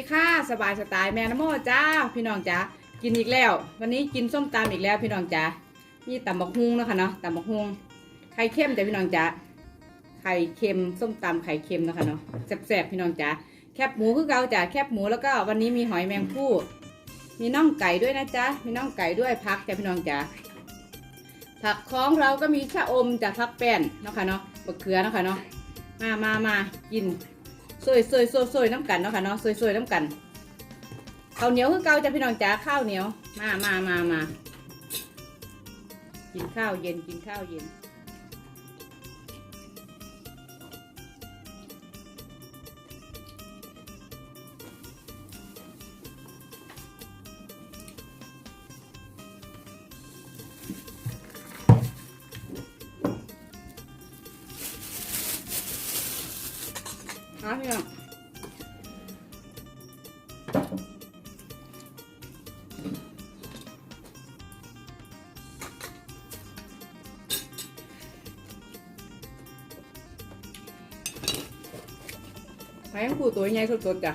ดีค่ะสบายสไตล์แม่นโมจ้าพี่น้องจ้ากินอีกแล้ว วันนี้กินส้มตำอีกแล้ว พี่น้องจ้านี่ตำบักฮุงนะคะเนาะตำบักฮุงไข่เค็มจ้ะพี่น้องจ้าไข่เค็มส้มตำไข่เค็มนะคะเนาะแซ่บๆพี่น้องจ้าแคบหมูคือเกาจ้าแคบหมูแล้วก็วันนี้มีหอยแมงผู้มีน่องไก่ด้วยนะจ๊ะมีน่องไก่ด้วยพักจ้ะพี่น้องจ้าผักของเราก็มีชะอมจากพักแป้นเนาะค่ะเนาะบะเขือเนาะค่ะเนาะมามามากิน ซอยสวยซอยสวยน้ำกันเนาะค่ะเนาะซอยสวยน้ำกันข้าวเหนียวคือเก่าจ้ะพี่น้องจ๋าข้าวเหนียวมามามามากินข้าวเย็นกินข้าวเย็น เอาพี่น้องไปยังผู้ตัวใหญ่สดๆจ้ะ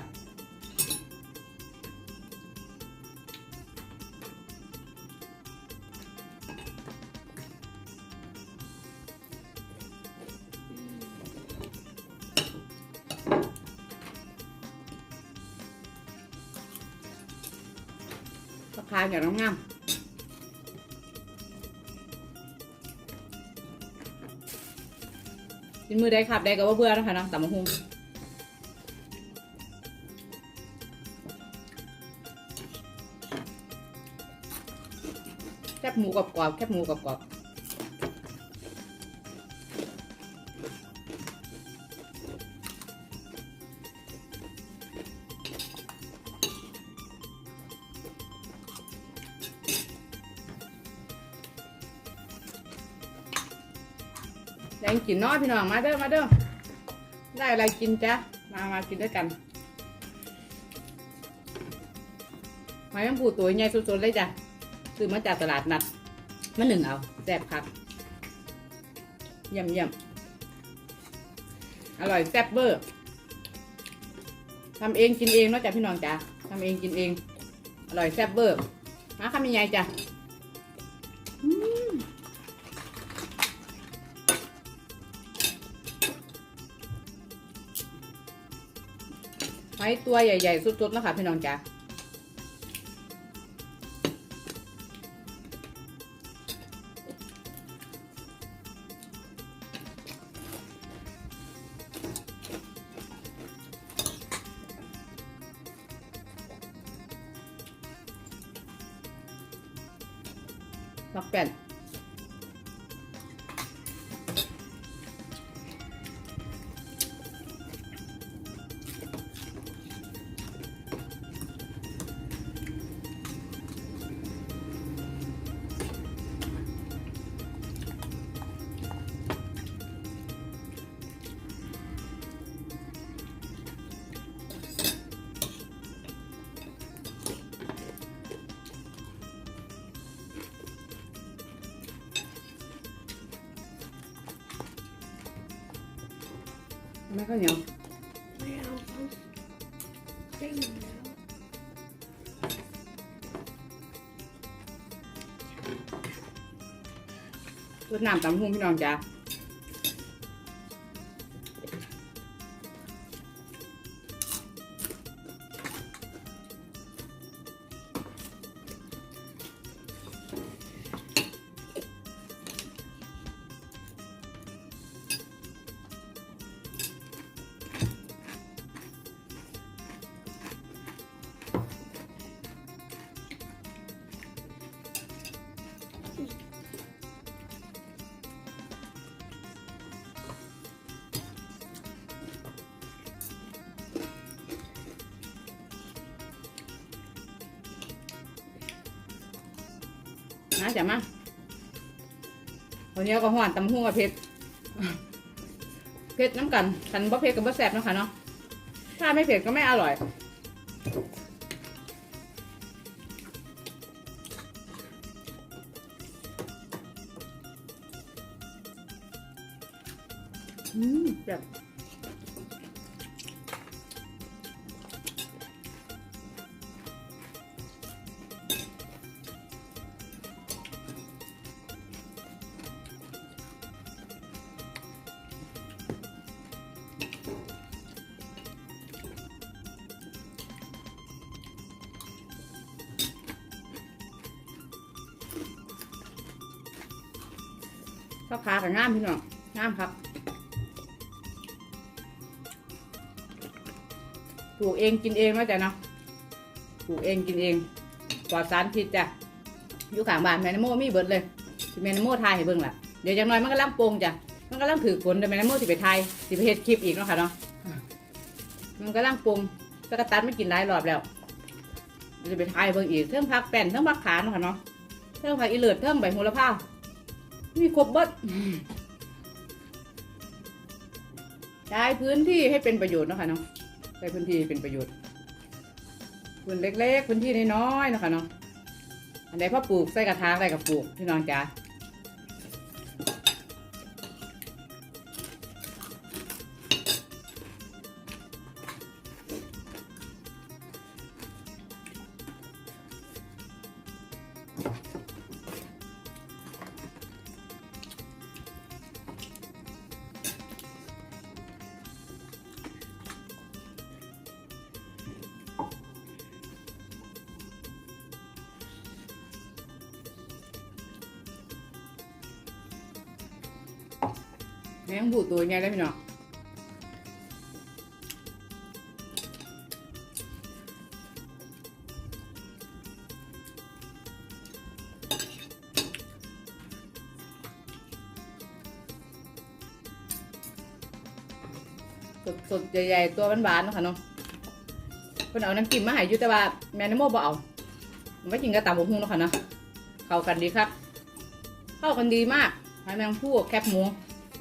าคาอย่างงามกินมือได้ขับได้ก็ว่าเบื่อนะคะเนาะตำมาหุงแคบหมูกรอบๆแคบหมูกรอบๆ กินเน้อยพี่น้องมาเด้อมาเด้อได้อะไรกินจ้ะมามากินด้วยกันหอยแมงปูตัวใหญ่สุดๆเลยจ้ะซื้อมาจากตลาดนัดมาหนึ่งเอาแซ่บคักเยี่ยมเยี่ยมอร่อยแซ่บเบอร์ทำเองกินเองเนาะจ้ะพี่น้องจ้ะทำเองกินเอง อร่อยแซ่บเบอร์มาคำยังไงจ้ะ หอยตัวใหญ่ ๆ สุดๆแล้วค่ะพี่น้องจ้า ไม่ข้าวเหนียวไม่เอาได้ยินแล้วรดน้ำตำหุ่งพี่น้องจ้า นะจ้ะมาวันนี้ก็หวานตำหุ่งกับเผ็ดเผ็ดน้ำกันคันบ่เผ็ดกับบ่แซ่บเนาะค่ะเนาะถ้าไม่เผ็ดก็ไม่อร่อย ผักขากับงามพี่น้องงามครับปลูกเองกินเองนะจ๊ะเนาะปลูกเองกินเองปลอดสารพิษจ้ะอยู่ข้างบ้านแมนโมมีเบิดเลยที่แมนโมทายให้เบิ่งล่ะเดี๋ยวจังน้อยมันก็ล่ำโปงจ้ะมันก็ล่ำถือฝนแต่แมนโมสิไปทายสิไปเฮ็ดคลิปอีกเนาะค่ะเนาะมันก็ล่ำโปงตะกะตันไม่กินหลายรอบแล้วจะไปทายเบิ่งอีกเทิงพักแป้นเทิงพักขาเนาะค่ะเนาะเทิงผักอีเลือดเทิงใบโหระพา มีครบเบิดใช้พื้นที่ให้เป็นประโยชน์นะคะเนาะใช้พื้นที่เป็นประโยชน์ พื้นเล็กๆ พื้นที่น้อยๆนะคะเนาะอันไหนพ่อปลูกใส่กระถางอะไรกับปลูกพี่น้องจ๋า แมงบูดตัวใหญ่เลยพี่น้องสดๆใหญ่ๆตัวหวานๆเนาะค่ะเนาะเพิ่นเอาน้ำจิ้มมาให้อยู่แต่ว่าแม่น้ำโมบ่เอาไม่กินกระตำบกฮุงเนาะค่ะเนาะเข้ากันดีครับ เข้ากันดีมากหอยแมงผู้กับแคบหมู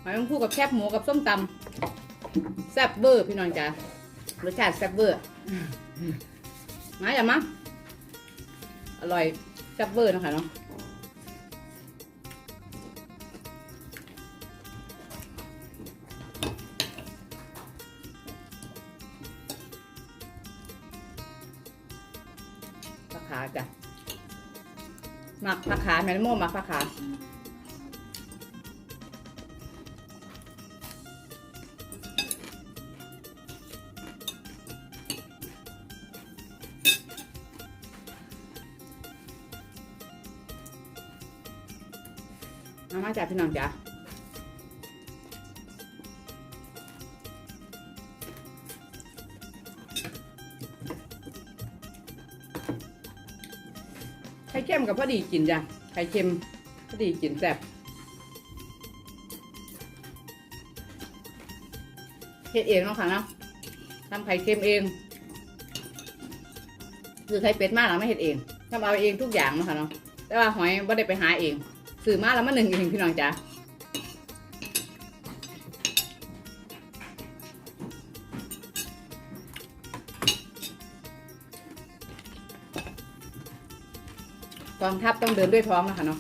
หอยแมงผู้กับแคบหมูกับส้มตำแซ่บเบอร์พี่น้องจ๋ารสชาติแซ่บเบอร์มาอย่ามาอร่อยแซ่บเบอร์นะคะเนาะผักขาจ้ะหมักผักขาแมนโม่หมักผักขา มามาจ้ะพี่น้องจ้ะไข่เค็มกับพอดีกินจ้ะไข่เค็มพอดีกินแซ่บเฮ็ดเองเนาะค่ะเนาะทำไข่เค็มเอง คือไข่เป็ดมากเราไม่เฮ็ดเองทำเอาเองทุกอย่างเนาะค่ะเนาะแต่ว่าหอยไม่ได้ไปหาเอง สื่อมาแล้วมาหนึ่งหนึ่งพี่น้องจ้ะกองทัพต้องเดินด้วยท้องนะคะเนาะ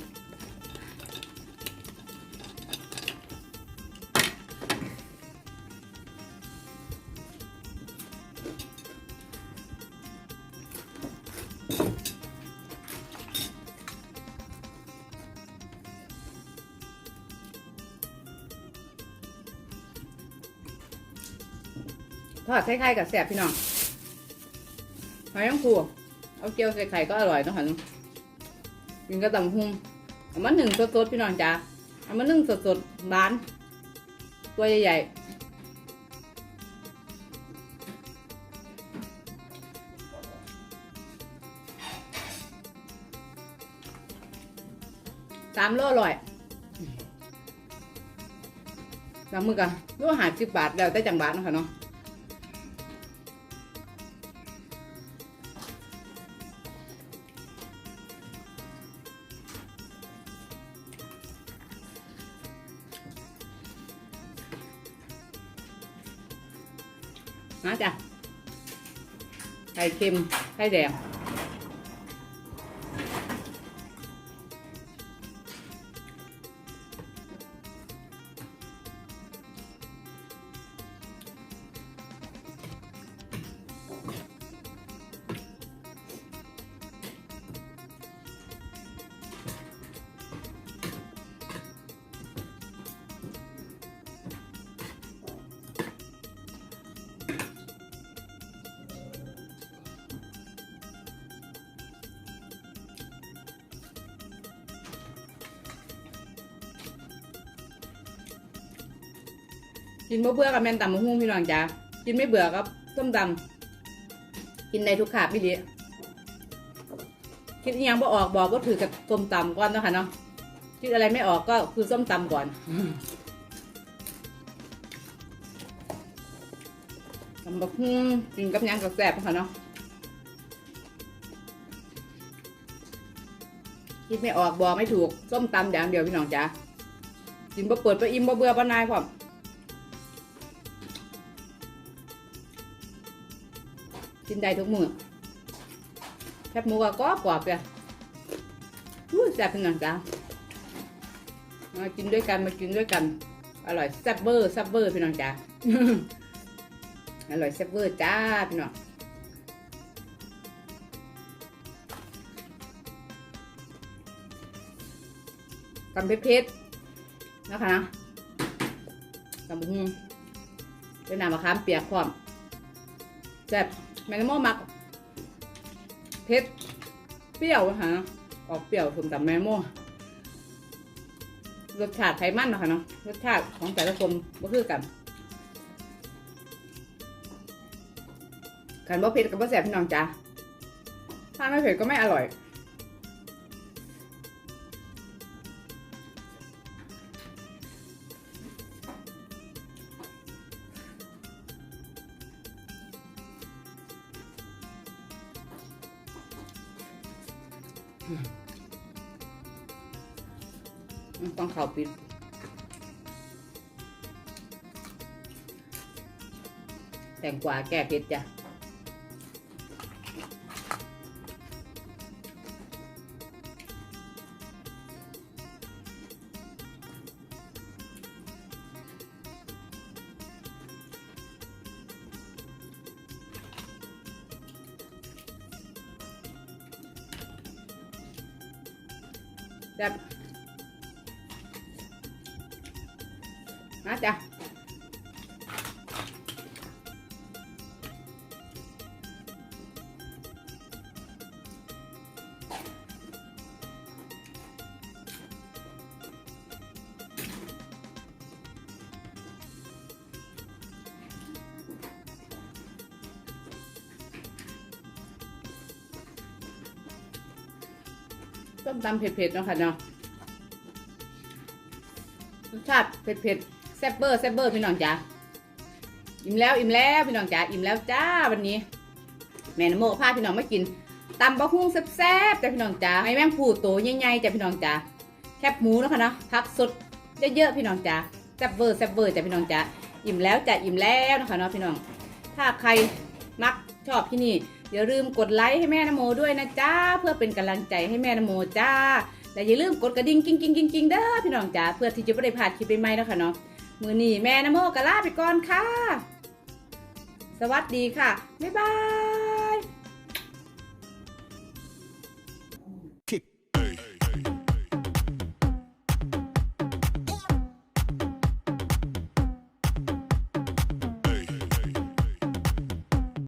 อดคล้ายๆกับแซ่บพี่น้องหอยนางรมเอาเจียวใส่ไข่ก็อร่อยเนาะค่ะเนาะกินกระตำหุ่งเอามาหนึ่งสดๆพี่น้องจ๋าเอามานึ่งสดๆบาน ตัวใหญ่ๆสามโลอร่อยสามมือกันโลหาสิบบาทแล้วแต่จังบาทเนาะคะเนาะ นะจ้ะไข่ กินบ่เบื่อกับแม่นตำมะฮุ่งพี่น้องจ้ากินไม่เบื่อกับส้มตำกินได้ทุกขาพี่ดีคิดยังบ่ออกบอกก็ถือกับส้มตำก่อนนะคะเนาะคิดอะไรไม่ออกก็คือส้มตำก่อนตำบักฮุ่งกินกับยังกับแซ่บๆค่ะเนาะคิดไม่ออกบอกไม่ถูกส้มตำอย่างเดียวพี่น้องจ้ากินบ่เปิดบ่อิ่มบ่เบื่อบ่นายพร้อม กินได้ทุกมือแคบหมูก็กรอบกรอบเลยอู้แซ่บเป็นหนังจ้ามากินด้วยกันมากินด้วยกัน อร่อยแซ่บเบอร์แซ่บเบอร์พี่น้องจ้าอร่อยแซ่บเบอร์จ้าพี่น้องตำเผ็ดๆนะคะนะตำบุ้งเป็นน้ำมะขามเปียกพร้อมแซ่บ แมงโมมักเผ็ดเปรี้ยวนะคะออกเปรี้ยวสมตำแมงโมรสชาติไทยมันนะค่ะเนาะรสชาติของแต่ละคนก็คือกันขันบ่เผ็ดกับบ่แสบพี่น้องจ้าถ้าไม่เผ็ดก็ไม่อร่อย ตงกวาแก้เผ็ดจ้ะแบบมาจ้ะ ต้มตำเผ็ดๆเนาะค่ะเนาะรสชาติเผ็ดๆแซ่บเบอร์แซ่บเบอร์พี่น้องจ๋าอิ่มแล้วอิ่มแล้วพี่น้องจ๋าอิ่มแล้วจ้าวันนี้ แม่นโมพาพี่น้องมากินตำบะฮุ่งแซ่บๆจ้ะพี่น้องจ๋าไม่แม่งผูโตใหญ่ๆจ้ะพี่น้องจ๋าแคบหมูเนาะค่ะเนาะผักสดเยอะๆพี่น้องจ๋าแซ่บเบอร์แซ่บเบอร์จ้ะพี่น้องจ๋าอิ่มแล้วจ้ะอิ่มแล้วเนาะคะเนาะพี่น้อง ถ้าใครมักชอบที่นี่ อย่าลืมกดไลค์ให้แม่นโมด้วยนะจ้าเพื่อเป็นกำลังใจให้แม่นโมจ้าและอย่าลืมกดกระดิ่งกิ้งกิ้งกิ้งกิ้งเด้อพี่น้องจ้าเพื่อที่จะไม่ได้พลาดคลิปใหม่ๆแล้วค่ะเนาะมือนี้แม่นโมกะลาไปก่อนค่ะ สวัสดีค่ะบ๊ายบาย